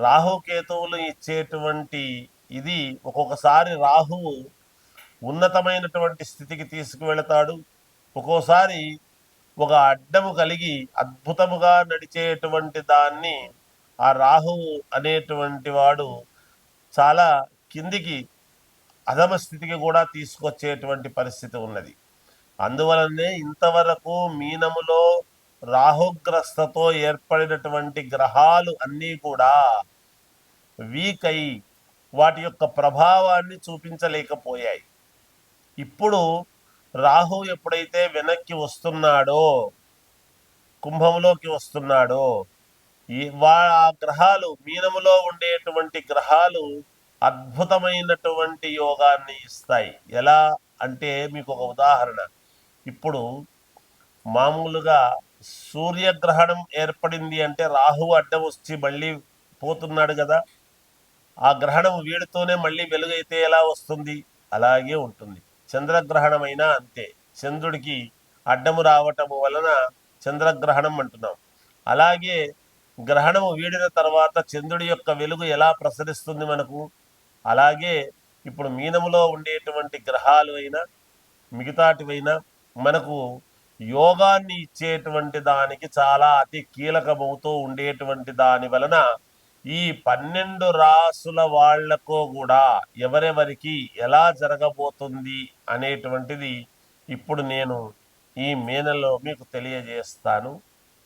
రాహుకేతువులు ఇచ్చేటువంటి ఇది ఒక్కొక్కసారి రాహువు ఉన్నతమైనటువంటి స్థితికి తీసుకువెళతాడు. ఒక్కోసారి ఒక అడ్డము కలిగి అద్భుతముగా నడిచేటువంటి దాన్ని ఆ రాహువు అనేటువంటి వాడు చాలా కిందికి అధమ స్థితికి కూడా తీసుకొచ్చేటువంటి పరిస్థితి ఉన్నది. అందువలనే ఇంతవరకు మీనములో రాహుగ్రస్తతో ఏర్పడినటువంటి గ్రహాలు అన్నీ కూడా వీక్ అయి వాటి యొక్క ప్రభావాన్ని చూపించలేకపోయాయి. ఇప్పుడు రాహు ఎప్పుడైతే వెనక్కి వస్తున్నాడో కుంభంలోకి వస్తున్నాడో ఈ వా ఆ గ్రహాలు మీనములో ఉండేటువంటి గ్రహాలు అద్భుతమైనటువంటి యోగాన్ని ఇస్తాయి. ఎలా అంటే మీకు ఒక ఉదాహరణ. ఇప్పుడు మామూలుగా సూర్యగ్రహణం ఏర్పడింది అంటే రాహు అడ్డం వచ్చి మళ్ళీ పోతున్నాడు కదా. ఆ గ్రహణం వీడితోనే మళ్ళీ వెలుగైతే ఎలా వస్తుంది? అలాగే ఉంటుంది. చంద్రగ్రహణమైనా అంతే. చంద్రుడికి అడ్డము రావటము వలన చంద్రగ్రహణం అంటున్నాం. అలాగే గ్రహణము వీడిన తర్వాత చంద్రుడి యొక్క వెలుగు ఎలా ప్రసరిస్తుంది మనకు? అలాగే ఇప్పుడు మీనములో ఉండేటువంటి గ్రహాలు అయినా మిగతాటివైనా మనకు యోగాన్ని ఇచ్చేటువంటి దానికి చాలా అతి కీలకమవుతూ ఉండేటువంటి దాని వలన ఈ పన్నెండు రాసుల వాళ్ళకు కూడా ఎవరెవరికి ఎలా జరగబోతుంది అనేటువంటిది ఇప్పుడు నేను ఈ మీనలో మీకు తెలియజేస్తాను.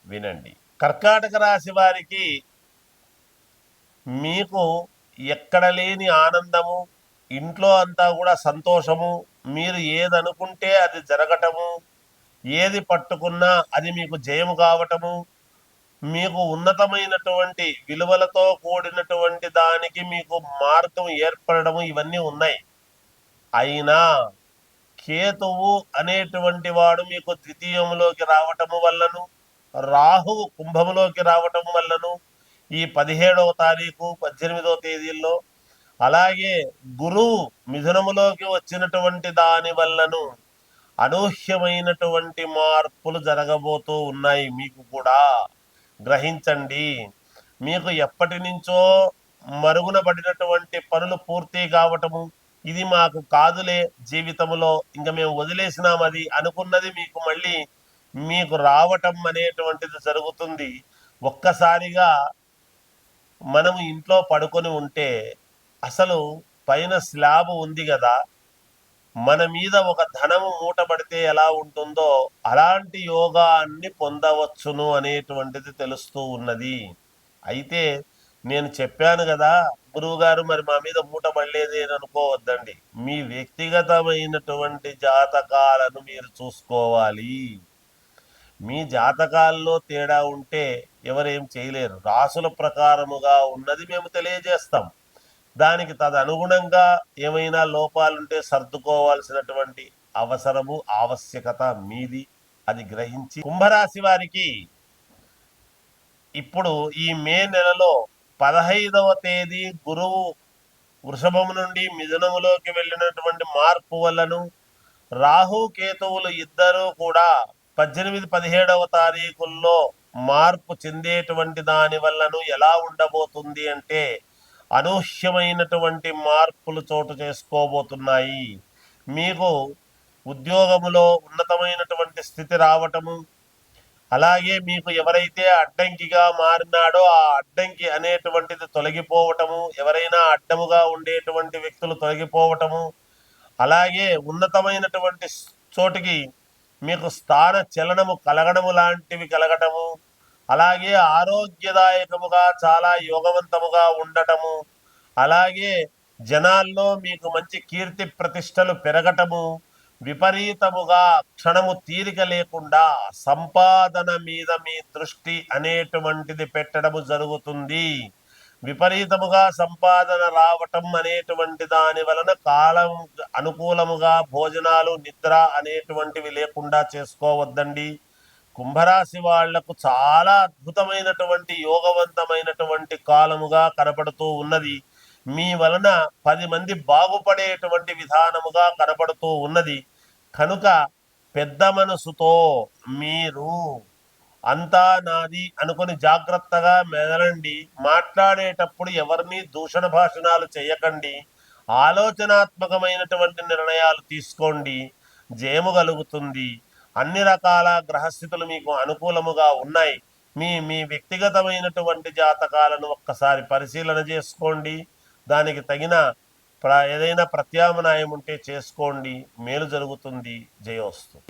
వినండి. కర్కాటక రాశి వారికి మీకు ఎక్కడ లేని ఆనందము ఇంట్లో అంతా కూడా సంతోషము మీరు ఏదనుకుంటే అది జరగటము ఏది పట్టుకున్నా అది మీకు జయము కావటము మీకు ఉన్నతమైనటువంటి విలువలతో కూడినటువంటి దానికి మీకు మార్గం ఏర్పడడం ఇవన్నీ ఉన్నాయి. అయినా కేతువు అనేటువంటి వాడు మీకు ద్వితీయంలోకి రావటము వల్లను రాహువు కుంభములోకి రావటం వల్లను ఈ పదిహేడవ తారీఖు పద్దెనిమిదవ తేదీల్లో అలాగే గురువు మిథునములోకి వచ్చినటువంటి దాని వల్లను అనూహ్యమైనటువంటి మార్పులు జరగబోతూ ఉన్నాయి మీకు కూడా. గ్రహించండి. మీకు ఎప్పటి నుంచో మరుగున పడినటువంటి పనులు పూర్తి కావటము ఇది మాకు కాదులే జీవితంలో ఇంకా మేము వదిలేసినాం అది అనుకున్నది మీకు మళ్ళీ మీకు రావటం అనేటువంటిది జరుగుతుంది. ఒక్కసారిగా మనము ఇంట్లో పడుకొని ఉంటే అసలు పైన స్లాబ్ ఉంది కదా మన మీద ఒక ధనము మూటపడితే ఎలా ఉంటుందో అలాంటి యోగాన్ని పొందవచ్చును అనేటువంటిది తెలుస్తూ ఉన్నది. అయితే నేను చెప్పాను కదా గురువు గారు మరి మా మీద మూట అని అనుకోవద్దండి. మీ వ్యక్తిగతమైనటువంటి జాతకాలను మీరు చూసుకోవాలి. మీ జాతకాల్లో తేడా ఉంటే ఎవరేం చేయలేరు. రాసుల ప్రకారముగా ఉన్నది మేము తెలియజేస్తాం. దానికి తదనుగుణంగా ఏమైనా లోపాలుంటే సర్దుకోవాల్సినటువంటి అవసరము ఆవశ్యకత మీది. అది గ్రహించి కుంభరాశి వారికి ఇప్పుడు ఈ మే నెలలో పదహైదవ తేదీ గురువు వృషభము నుండి మిథునములోకి వెళ్ళినటువంటి మార్పు వల్లను రాహు కేతువులు ఇద్దరూ కూడా పద్దెనిమిది పదిహేడవ తారీఖుల్లో మార్పు చెందేటువంటి దాని వల్లను ఎలా ఉండబోతుంది అంటే అనూహ్యమైనటువంటి మార్పులు చోటు చేసుకోబోతున్నాయి. మీకు ఉద్యోగములో ఉన్నతమైనటువంటి స్థితి రావటము అలాగే మీకు ఎవరైతే అడ్డంకిగా మారినాడో ఆ అడ్డంకి అనేటువంటిది తొలగిపోవటము ఎవరైనా అడ్డముగా ఉండేటువంటి వ్యక్తులు తొలగిపోవటము అలాగే ఉన్నతమైనటువంటి చోటికి మీకు స్థాన చలనము కలగడము లాంటివి కలగటము అలాగే ఆరోగ్యదాయకముగా చాలా యోగవంతముగా ఉండటము. అలాగే జనాల్లో మీకు మంచి కీర్తి ప్రతిష్టలు పెరగటము. విపరీతముగా క్షణము తీరిక లేకుండా సంపాదన మీద మీ దృష్టి అనేటువంటిది పెట్టడము జరుగుతుంది. విపరీతముగా సంపాదన రావటం అనేటువంటి దాని వలన కాలం అనుకూలముగా భోజనాలు నిద్ర అనేటువంటివి లేకుండా చేసుకోవద్దండి. కుంభరాశి వాళ్ళకు చాలా అద్భుతమైనటువంటి యోగవంతమైనటువంటి కాలముగా కనపడుతూ ఉన్నది. మీ వలన పది మంది బాగుపడేటువంటి విధానముగా కనపడుతూ ఉన్నది. కనుక పెద్ద మనసుతో మీరు అంతా నాది అనుకుని జాగ్రత్తగా మెదలండి. మాట్లాడేటప్పుడు ఎవరిని దూషణ భాషణాలు చేయకండి. ఆలోచనాత్మకమైనటువంటి నిర్ణయాలు తీసుకోండి. జయము కలుగుతుంది అన్ని రకాల గ్రహస్థితులు మీకు అనుకూలముగా ఉన్నాయి. మీ మీ వ్యక్తిగతమైనటువంటి జాతకాలను ఒక్కసారి పరిశీలన చేసుకోండి. దానికి తగిన ప్ర ఏదైనా ప్రత్యామ్నాయం ఉంటే చేసుకోండి. మేలు జరుగుతుంది. జయోస్తు.